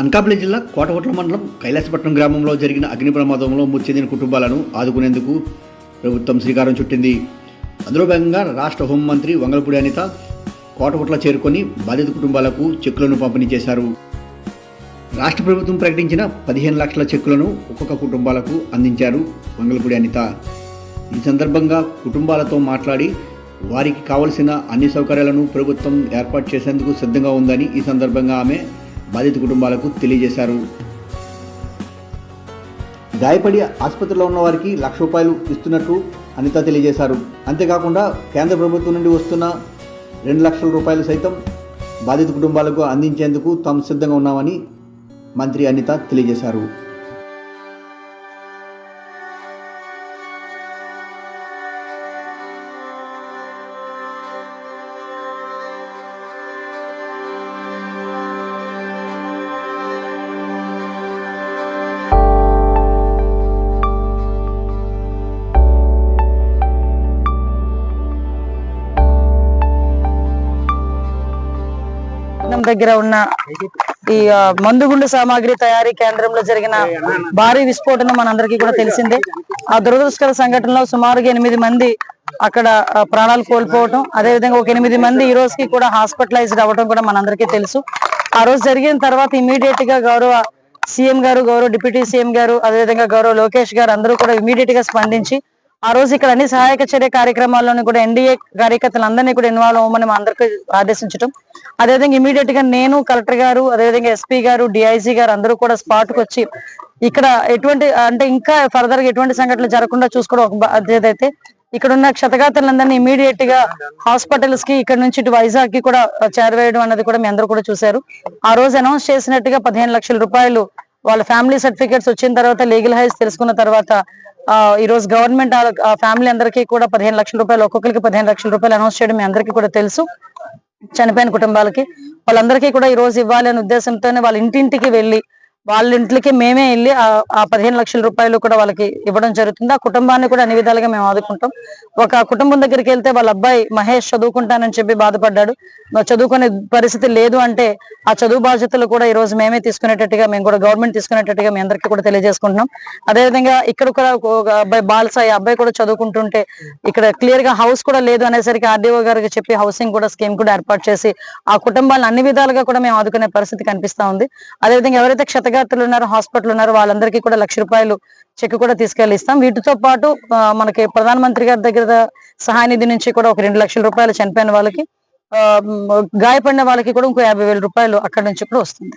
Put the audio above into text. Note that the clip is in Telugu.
అనకాపల్లి జిల్లా కోటగుట్ల మండలం కైలాసపట్నం గ్రామంలో జరిగిన అగ్ని ప్రమాదంలో మృతి చెందిన కుటుంబాలను ఆదుకునేందుకు ప్రభుత్వం శ్రీకారం చుట్టింది. అందులో భాగంగా రాష్ట్ర హోంమంత్రి వంగలపూడి అనిత కోటగుట్ల చేరుకొని బాధిత కుటుంబాలకు చెక్కులను పంపిణీ చేశారు. రాష్ట్ర ప్రభుత్వం ప్రకటించిన పదిహేను లక్షల చెక్కులను ఒక్కొక్క కుటుంబాలకు అందించారు వంగలపూడి అనిత. ఈ సందర్భంగా కుటుంబాలతో మాట్లాడి వారికి కావలసిన అన్ని సౌకర్యాలను ప్రభుత్వం ఏర్పాటు చేసేందుకు సిద్ధంగా ఉందని ఈ సందర్భంగా ఆమె బాధిత కుటుంబాలకు తెలియజేశారు. గాయపడి ఆసుపత్రిలో ఉన్న వారికి లక్ష రూపాయలు ఇస్తున్నట్టు అనిత తెలియజేశారు. అంతేకాకుండా కేంద్ర ప్రభుత్వం నుండి వస్తున్న రెండు లక్షల రూపాయలు సైతం బాధిత కుటుంబాలకు అందించేందుకు తాము సిద్ధంగా ఉన్నామని మంత్రి అనిత తెలియజేశారు. దగ్గర ఉన్న ఈ మందుగుండు సామాగ్రి తయారీ కేంద్రంలో జరిగిన భారీ విస్ఫోటనం మనందరికీ కూడా తెలిసిందే. ఆ దురదృష్టకర సంఘటనలో సుమారుగా ఎనిమిది మంది అక్కడ ప్రాణాలు కోల్పోవటం అదే విధంగా ఒక ఎనిమిది మంది ఈ రోజుకి కూడా హాస్పిటలైజ్డ్ అవ్వడం కూడా మనందరికీ తెలుసు. ఆ రోజు జరిగిన తర్వాత ఇమీడియట్గా గౌరవ సీఎం గారు గౌరవ డిప్యూటీ సీఎం గారు అదేవిధంగా గౌరవ లోకేష్ గారు అందరూ కూడా ఇమీడియట్గా స్పందించి ఆ రోజు ఇక్కడ అన్ని సహాయక చర్య కార్యక్రమాల్లోని కూడా ఎన్డీఏ కార్యకర్తలందరినీ కూడా ఇన్వాల్వ్ అవ్వమని మా అందరికీ ఆదేశించడం అదేవిధంగా ఇమీడియట్గా నేను కలెక్టర్ గారు అదేవిధంగా ఎస్పీ గారు డిఐజీ గారు అందరూ కూడా స్పాట్కు వచ్చి ఇక్కడ ఎటువంటి అంటే ఇంకా ఫర్దర్గా ఎటువంటి సంఘటనలు జరగకుండా చూసుకోవడం ఒక బాధ్యత అయితే ఇక్కడ ఉన్న క్షతగాతులందరినీ ఇమీడియట్గా హాస్పిటల్స్కి ఇక్కడ నుంచి ఇటు వైజాగ్కి కూడా చేరవేయడం అన్నది కూడా మీ అందరూ కూడా చూశారు. ఆ రోజు అనౌన్స్ చేసినట్టుగా పదిహేను లక్షల రూపాయలు వాళ్ళ ఫ్యామిలీ సర్టిఫికేట్స్ వచ్చిన తర్వాత లీగల్ హైస్ తెలుసుకున్న తర్వాత ఆ ఈ రోజు గవర్నమెంట్ ఫ్యామిలీ అందరికీ కూడా పదిహేను లక్షల రూపాయలు ఒక్కొక్కరికి పదిహేను లక్షల రూపాయలు అనౌన్స్ చేయడం మీ అందరికీ కూడా తెలుసు. చనిపోయిన కుటుంబాలకి. వాళ్ళందరికీ కూడా ఈ రోజు ఇవ్వాలి అనే ఉద్దేశంతోనే వాళ్ళ ఇంటింటికి వెళ్ళి వాళ్ళ ఇంట్లోకి మేమే వెళ్ళి ఆ- పదిహేను లక్షల రూపాయలు కూడా వాళ్ళకి ఇవ్వడం జరుగుతుంది. ఆ కుటుంబాన్ని కూడా అన్ని విధాలుగా మేము ఆదుకుంటాం. ఒక కుటుంబం దగ్గరికి వెళ్తే వాళ్ళ అబ్బాయి మహేష్ చదువుకుంటానని చెప్పి బాధపడ్డాడు. చదువుకునే పరిస్థితి లేదు అంటే ఆ చదువు బాధ్యతలు కూడా ఈ రోజు మేమే తీసుకునేటట్టుగా మేము కూడా గవర్నమెంట్ తీసుకునేటట్టుగా మీ అందరికీ కూడా తెలియజేసుకుంటున్నాం. అదేవిధంగా ఇక్కడ కూడా ఒక అబ్బాయి బాలసాయి అబ్బాయి కూడా చదువుకుంటుంటే ఇక్కడ క్లియర్గా హౌస్ కూడా లేదు అనేసరికి ఆర్డీఓ గారికి చెప్పి హౌసింగ్ కూడా స్కీమ్ కూడా ఏర్పాటు చేసి ఆ కుటుంబాలను అన్ని విధాలుగా కూడా మేము ఆదుకునే పరిస్థితి కనిపిస్తా ఉంది. అదేవిధంగా ఎవరైతే క్షతగాత్రులు ఉన్నారు హాస్పిటల్ ఉన్నారు వాళ్ళందరికీ కూడా లక్ష రూపాయలు చెక్ కూడా తీసుకెళ్ళి ఇస్తాం. వీటితో పాటు మనకి ప్రధానమంత్రి గారి దగ్గర సహాయనిధి నుంచి కూడా ఒక రెండు లక్షల రూపాయలు చనిపోయిన వాళ్ళకి గాయపడిన వాళ్ళకి కూడా ఇంకో యాభై రూపాయలు అక్కడ నుంచి కూడా వస్తుంది.